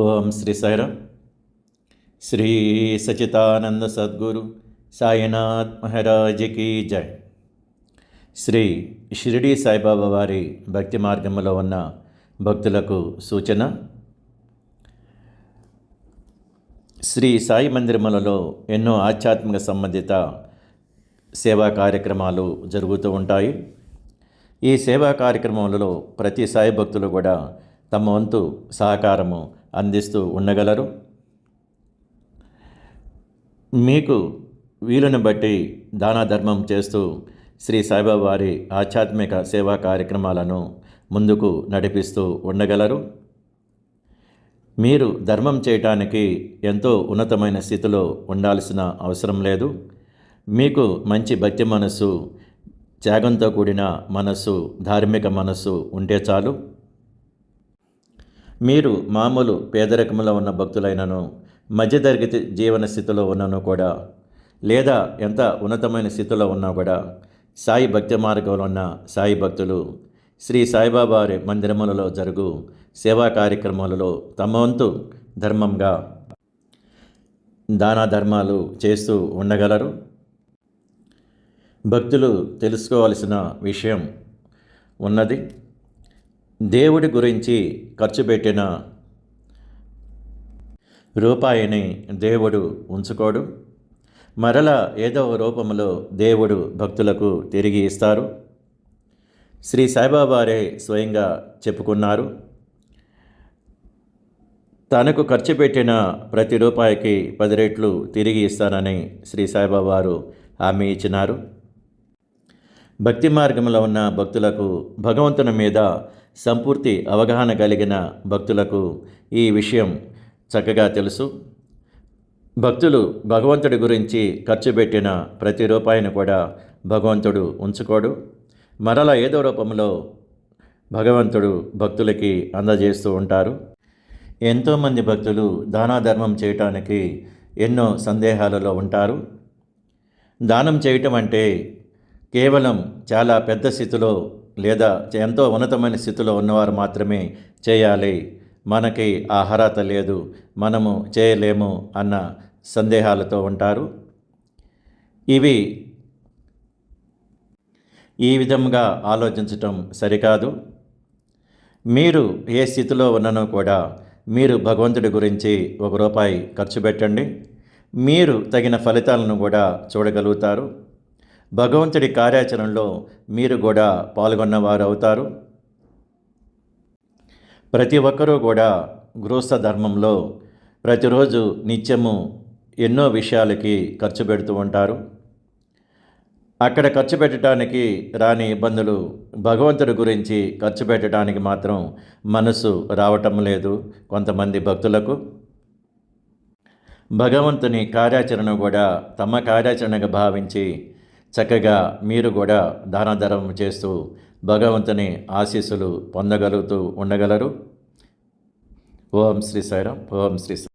ఓం శ్రీ సాయిరామ్. శ్రీ సచితానంద సద్గురు సాయినాథ్ మహారాజ్కి జై. శ్రీ షిరిడి సాయిబాబా వారి భక్తి మార్గంలో ఉన్న భక్తులకు సూచన. శ్రీ సాయి మందిరములలో ఎన్నో ఆధ్యాత్మిక సంబంధిత సేవా కార్యక్రమాలు జరుగుతూ ఉంటాయి. ఈ సేవా కార్యక్రమాలలో ప్రతి సాయి భక్తులు కూడా తమ వంతు సహకారము అందిస్తూ ఉండగలరు. మీకు వీలుని బట్టి దాన ధర్మం చేస్తూ శ్రీ సాయిబాబా వారి ఆధ్యాత్మిక సేవా కార్యక్రమాలను ముందుకు నడిపిస్తూ ఉండగలరు. మీరు ధర్మం చేయటానికి ఎంతో ఉన్నతమైన స్థితిలో ఉండాల్సిన అవసరం లేదు. మీకు మంచి భక్తి మనస్సు త్యాగంతో కూడిన మనస్సు ధార్మిక మనస్సు ఉంటే చాలు. మీరు మామూలు పేదరికంలో ఉన్న భక్తులైనను మధ్యతరగతి జీవన స్థితిలో ఉన్నను కూడా లేదా ఎంత ఉన్నతమైన స్థితిలో ఉన్నా కూడా సాయి భక్తి మార్గంలో ఉన్న సాయి భక్తులు శ్రీ సాయిబాబా వారి మందిరములలో జరుగు సేవా కార్యక్రమాలలో తమ వంతు ధర్మంగా దాన ధర్మాలు చేస్తూ ఉండగలరు? భక్తులు తెలుసుకోవాల్సిన విషయం ఉన్నది. దేవుడి గురించి ఖర్చు పెట్టిన రూపాయిని దేవుడు ఉంచుకోడు. మరల ఏదో రూపంలో దేవుడు భక్తులకు తిరిగి ఇస్తారు. శ్రీ సాయిబాబారే స్వయంగా చెప్పుకున్నారు. తనకు ఖర్చు పెట్టిన ప్రతి రూపాయికి పది రెట్లు తిరిగి ఇస్తానని శ్రీ సాయిబాబారు హామీ ఇచ్చినారు. భక్తి మార్గంలో ఉన్న భక్తులకు భగవంతుని మీద సంపూర్తి అవగాహన కలిగిన భక్తులకు ఈ విషయం చక్కగా తెలుసు. భక్తులు భగవంతుడి గురించి ఖర్చు పెట్టిన ప్రతి రూపాయిని కూడా భగవంతుడు ఉంచుకోడు. మరల ఏదో రూపంలో భగవంతుడు భక్తులకి అందజేస్తూ ఉంటారు. ఎంతోమంది భక్తులు దానాధర్మం చేయటానికి ఎన్నో సందేహాలలో ఉంటారు. దానం చేయటం అంటే కేవలం చాలా పెద్ద స్థితిలో లేదా ఎంతో ఉన్నతమైన స్థితిలో ఉన్నవారు మాత్రమే చేయాలి. మనకి ఆ అర్హత లేదు. మనము చేయలేము అన్న సందేహాలతో ఉంటారు. ఇవి ఈ విధంగా ఆలోచించటం సరికాదు. మీరు ఏ స్థితిలో ఉన్ననో కూడా మీరు భగవంతుడి గురించి ఒక రూపాయి ఖర్చు పెట్టండి. మీరు తగిన ఫలితాలను కూడా చూడగలుగుతారు. భగవంతుడి కార్యాచరణలో మీరు కూడా పాల్గొన్నవారు అవుతారు ప్రతి ఒక్కరూ కూడా గృహస్థ ధర్మంలో ప్రతిరోజు నిత్యము ఎన్నో విషయాలకి ఖర్చు పెడుతూ ఉంటారు. అక్కడ ఖర్చు పెట్టడానికి రాని ఇబ్బందులు భగవంతుడి గురించి ఖర్చు పెట్టడానికి మాత్రం మనసు రావటం లేదు కొంతమంది భక్తులకు. భగవంతుని కార్యాచరణ కూడా తమ కార్యాచరణగా భావించి చక్కగా మీరు కూడా దానధర్మం చేస్తూ భగవంతుని ఆశీస్సులు పొందగలుగుతూ ఉండగలరు. ఓం శ్రీ సాయిరాం ఓం శ్రీ